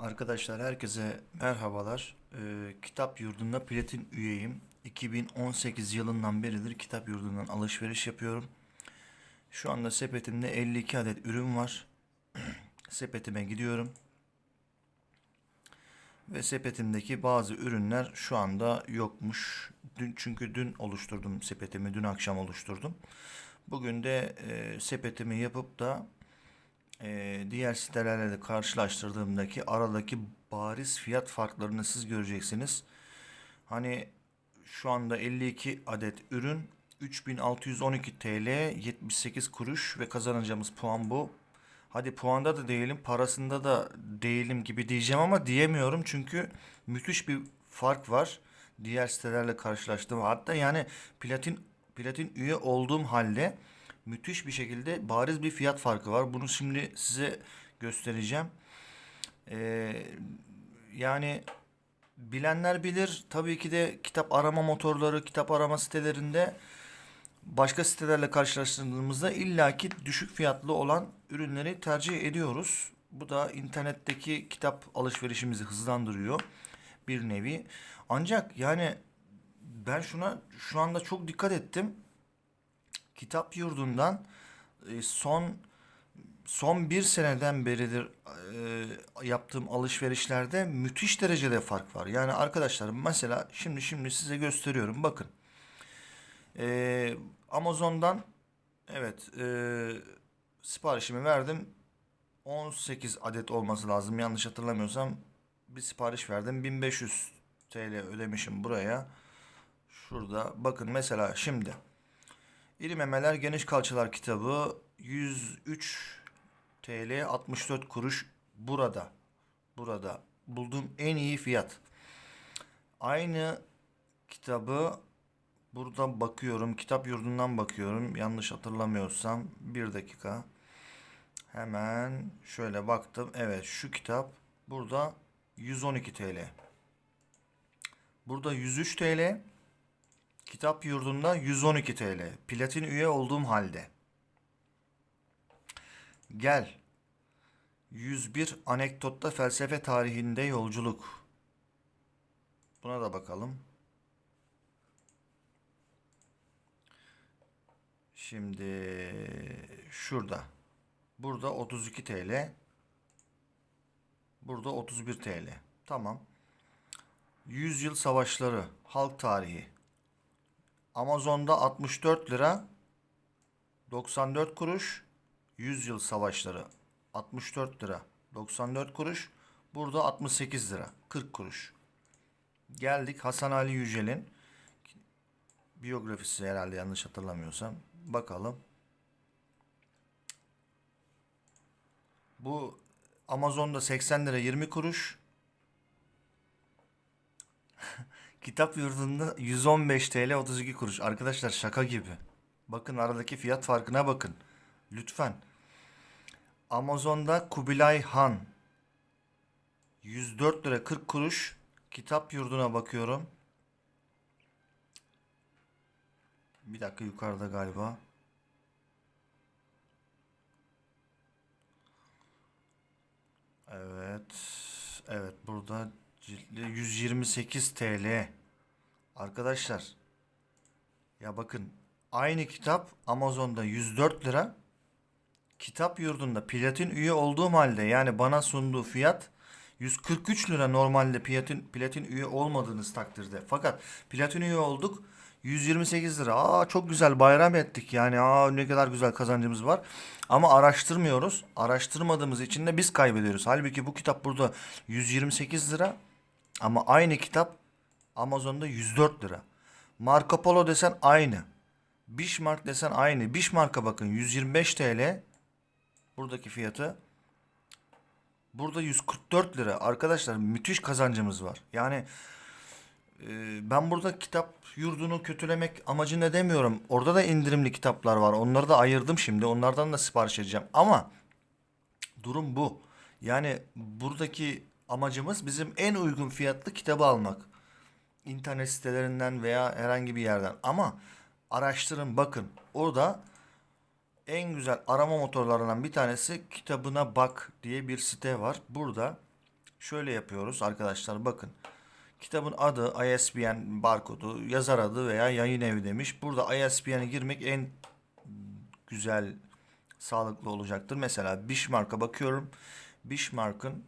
Arkadaşlar herkese merhabalar. Ee, kitap yurdunda platin üyeyim. 2018 yılından beridir kitap yurdundan alışveriş yapıyorum. Şu anda sepetimde 52 adet ürün var. Sepetime gidiyorum. Ve sepetimdeki bazı ürünler şu anda yokmuş. Dün çünkü dün oluşturdum sepetimi, dün akşam oluşturdum. Bugün de e, sepetimi yapıp da e, diğer sitelerle de karşılaştırdığımdaki aradaki bariz fiyat farklarını siz göreceksiniz. Hani şu anda 52 adet ürün 3612 TL 78 kuruş ve kazanacağımız puan bu. Hadi puanda da değilim, parasında da değilim gibi diyeceğim ama diyemiyorum çünkü müthiş bir fark var. Diğer sitelerle karşılaştığım hatta yani platin platin üye olduğum halde müthiş bir şekilde bariz bir fiyat farkı var. Bunu şimdi size göstereceğim. Ee, yani bilenler bilir. Tabii ki de kitap arama motorları, kitap arama sitelerinde başka sitelerle karşılaştırdığımızda illaki düşük fiyatlı olan ürünleri tercih ediyoruz. Bu da internetteki kitap alışverişimizi hızlandırıyor bir nevi. Ancak yani ben şuna şu anda çok dikkat ettim. Kitap yurdundan e, son son bir seneden beridir e, yaptığım alışverişlerde müthiş derecede fark var. Yani arkadaşlar mesela şimdi şimdi size gösteriyorum. Bakın. E, Amazon'dan evet e, siparişimi verdim. 18 adet olması lazım yanlış hatırlamıyorsam. Bir sipariş verdim. 1500 TL ödemişim buraya. Şurada bakın mesela şimdi. İri Memeler Geniş Kalçalar kitabı 103 TL 64 kuruş burada. Burada bulduğum en iyi fiyat. Aynı kitabı burada bakıyorum. Kitap yurdundan bakıyorum. Yanlış hatırlamıyorsam bir dakika. Hemen şöyle baktım. Evet şu kitap burada 112 TL. Burada 103 TL. Kitap yurdunda 112 TL. Platin üye olduğum halde. Gel. 101 anekdotta felsefe tarihinde yolculuk. Buna da bakalım. Şimdi şurada. Burada 32 TL. Burada 31 TL. Tamam. Yüzyıl Savaşları, Halk Tarihi. Amazon'da 64 lira 94 kuruş. Yüzyıl Savaşları 64 lira 94 kuruş. Burada 68 lira 40 kuruş. Geldik Hasan Ali Yücel'in biyografisi herhalde yanlış hatırlamıyorsam. Bakalım. Bu Amazon'da 80 lira 20 kuruş. Kitap yurdunda 115 TL 32 kuruş. Arkadaşlar şaka gibi. Bakın aradaki fiyat farkına bakın. Lütfen. Amazon'da Kubilay Han 104 lira 40 kuruş. Kitap yurduna bakıyorum. Bir dakika yukarıda galiba. Evet. Evet burada ciltli 128 TL. Arkadaşlar ya bakın aynı kitap Amazon'da 104 lira. Kitap yurdunda platin üye olduğum halde yani bana sunduğu fiyat 143 lira normalde platin, platin üye olmadığınız takdirde. Fakat platin üye olduk 128 lira. Aa çok güzel bayram ettik yani. Aa ne kadar güzel kazancımız var. Ama araştırmıyoruz. Araştırmadığımız için de biz kaybediyoruz. Halbuki bu kitap burada 128 lira. Ama aynı kitap Amazon'da 104 lira. Marco Polo desen aynı. Bishmark desen aynı. Bishmark'a bakın 125 TL. Buradaki fiyatı. Burada 144 lira. Arkadaşlar müthiş kazancımız var. Yani e, ben burada kitap yurdunu kötülemek amacıyla demiyorum. Orada da indirimli kitaplar var. Onları da ayırdım şimdi. Onlardan da sipariş edeceğim. Ama durum bu. Yani buradaki amacımız bizim en uygun fiyatlı kitabı almak. İnternet sitelerinden veya herhangi bir yerden. Ama araştırın bakın. Orada en güzel arama motorlarından bir tanesi kitabına bak diye bir site var. Burada şöyle yapıyoruz arkadaşlar bakın. Kitabın adı, ISBN barkodu, yazar adı veya yayın evi demiş. Burada ISBN'e girmek en güzel, sağlıklı olacaktır. Mesela Bişmark'a bakıyorum. Bişmark'ın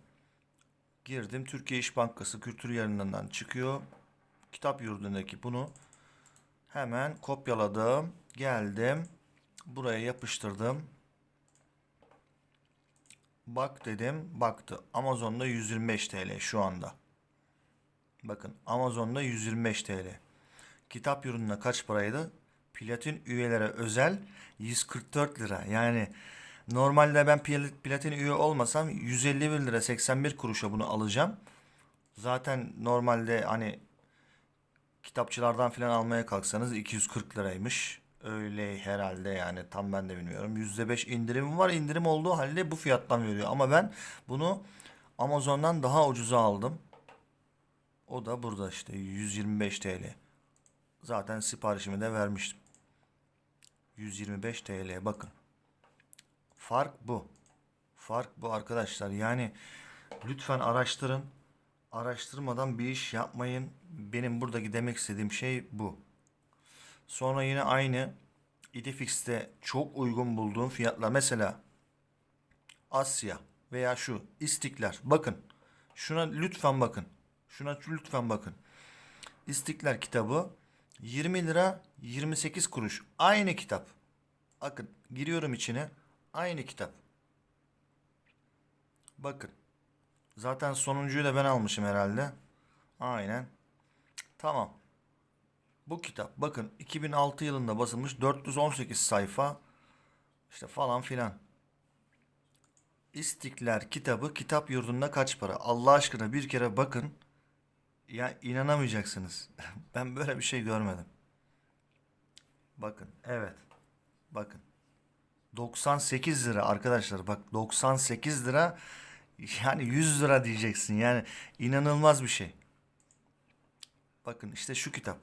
girdim. Türkiye İş Bankası kültür yayınlarından çıkıyor. Kitap yurdundaki bunu hemen kopyaladım. Geldim. Buraya yapıştırdım. Bak dedim. Baktı. Amazon'da 125 TL şu anda. Bakın Amazon'da 125 TL. Kitap yurdunda kaç paraydı? Platin üyelere özel 144 lira. Yani normalde ben platin üye olmasam 151 lira 81 kuruşa bunu alacağım. Zaten normalde hani kitapçılardan falan almaya kalksanız 240 liraymış. Öyle herhalde yani tam ben de bilmiyorum. %5 indirim var. İndirim olduğu halde bu fiyattan veriyor. Ama ben bunu Amazon'dan daha ucuza aldım. O da burada işte 125 TL. Zaten siparişimi de vermiştim. 125 TL bakın. Fark bu. Fark bu arkadaşlar. Yani lütfen araştırın. Araştırmadan bir iş yapmayın. Benim buradaki demek istediğim şey bu. Sonra yine aynı Idefix'te çok uygun bulduğum fiyatlar. Mesela Asya veya şu İstiklal. Bakın. Şuna lütfen bakın. Şuna lütfen bakın. İstiklal kitabı 20 lira 28 kuruş. Aynı kitap. Bakın giriyorum içine. Aynı kitap. Bakın. Zaten sonuncuyu da ben almışım herhalde. Aynen. Tamam. Bu kitap bakın 2006 yılında basılmış 418 sayfa işte falan filan. İstiklal kitabı kitap yurdunda kaç para? Allah aşkına bir kere bakın. Ya inanamayacaksınız. Ben böyle bir şey görmedim. Bakın evet. Bakın. 98 lira arkadaşlar bak 98 lira yani 100 lira diyeceksin yani inanılmaz bir şey. Bakın işte şu kitap.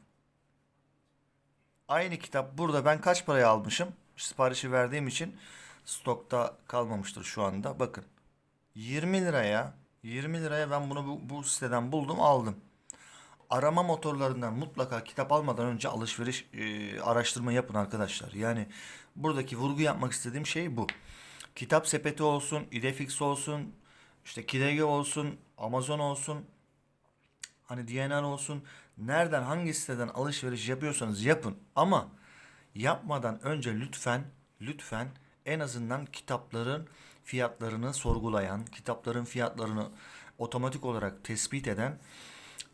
Aynı kitap burada ben kaç paraya almışım? Siparişi verdiğim için stokta kalmamıştır şu anda. Bakın 20 liraya 20 liraya ben bunu bu, bu siteden buldum aldım. Arama motorlarından mutlaka kitap almadan önce alışveriş e, araştırma yapın arkadaşlar. Yani buradaki vurgu yapmak istediğim şey bu. Kitap sepeti olsun, Idefix olsun, işte Kidege olsun, Amazon olsun, hani DNR olsun. Nereden hangi siteden alışveriş yapıyorsanız yapın. Ama yapmadan önce lütfen lütfen en azından kitapların fiyatlarını sorgulayan, kitapların fiyatlarını otomatik olarak tespit eden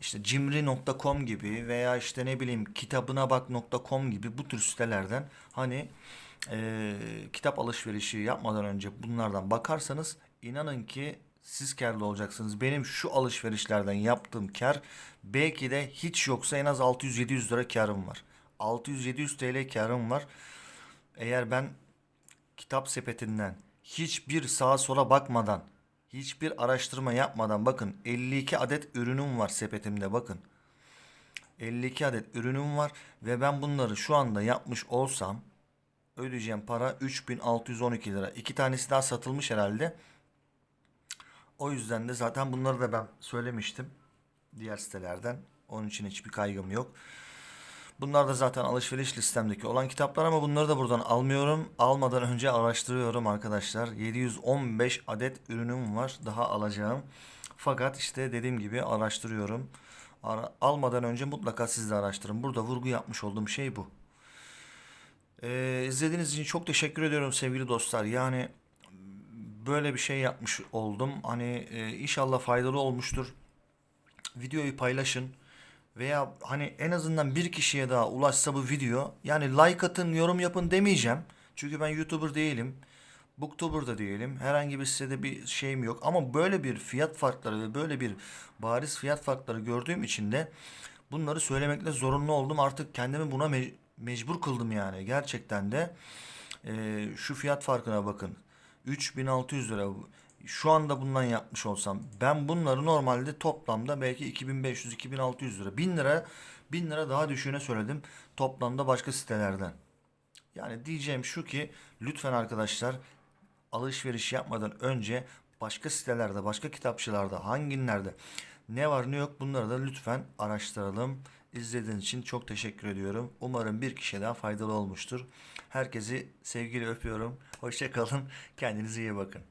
işte cimri.com gibi veya işte ne bileyim kitabınabak.com gibi bu tür sitelerden hani eee, kitap alışverişi yapmadan önce bunlardan bakarsanız inanın ki siz karlı olacaksınız. Benim şu alışverişlerden yaptığım kar belki de hiç yoksa en az 600-700 lira karım var. 600-700 TL karım var. Eğer ben kitap sepetinden hiçbir sağa sola bakmadan, hiçbir araştırma yapmadan bakın 52 adet ürünüm var sepetimde bakın. 52 adet ürünüm var ve ben bunları şu anda yapmış olsam ödeyeceğim para 3612 lira. İki tanesi daha satılmış herhalde. O yüzden de zaten bunları da ben söylemiştim diğer sitelerden. Onun için hiçbir kaygım yok. Bunlar da zaten alışveriş listemdeki olan kitaplar ama bunları da buradan almıyorum. Almadan önce araştırıyorum arkadaşlar. 715 adet ürünüm var daha alacağım. Fakat işte dediğim gibi araştırıyorum. Ara- almadan önce mutlaka siz de araştırın. Burada vurgu yapmış olduğum şey bu. Ee, izlediğiniz için çok teşekkür ediyorum sevgili dostlar. Yani böyle bir şey yapmış oldum. Hani e, inşallah faydalı olmuştur. Videoyu paylaşın veya hani en azından bir kişiye daha ulaşsa bu video yani like atın yorum yapın demeyeceğim. Çünkü ben YouTuber değilim. Booktuber da değilim. Herhangi bir sitede bir şeyim yok. Ama böyle bir fiyat farkları ve böyle bir bariz fiyat farkları gördüğüm için de bunları söylemekle zorunlu oldum. Artık kendimi buna mecbur kıldım yani. Gerçekten de e, şu fiyat farkına bakın. 3600 lira. Şu anda bundan yapmış olsam ben bunları normalde toplamda belki 2500-2600 lira 1000 lira 1000 lira daha düşüğüne söyledim toplamda başka sitelerden. Yani diyeceğim şu ki lütfen arkadaşlar alışveriş yapmadan önce başka sitelerde, başka kitapçılarda, hanginlerde ne var ne yok bunları da lütfen araştıralım. İzlediğiniz için çok teşekkür ediyorum. Umarım bir kişiye daha faydalı olmuştur. Herkesi sevgiyle öpüyorum. Hoşça kalın. Kendinize iyi bakın.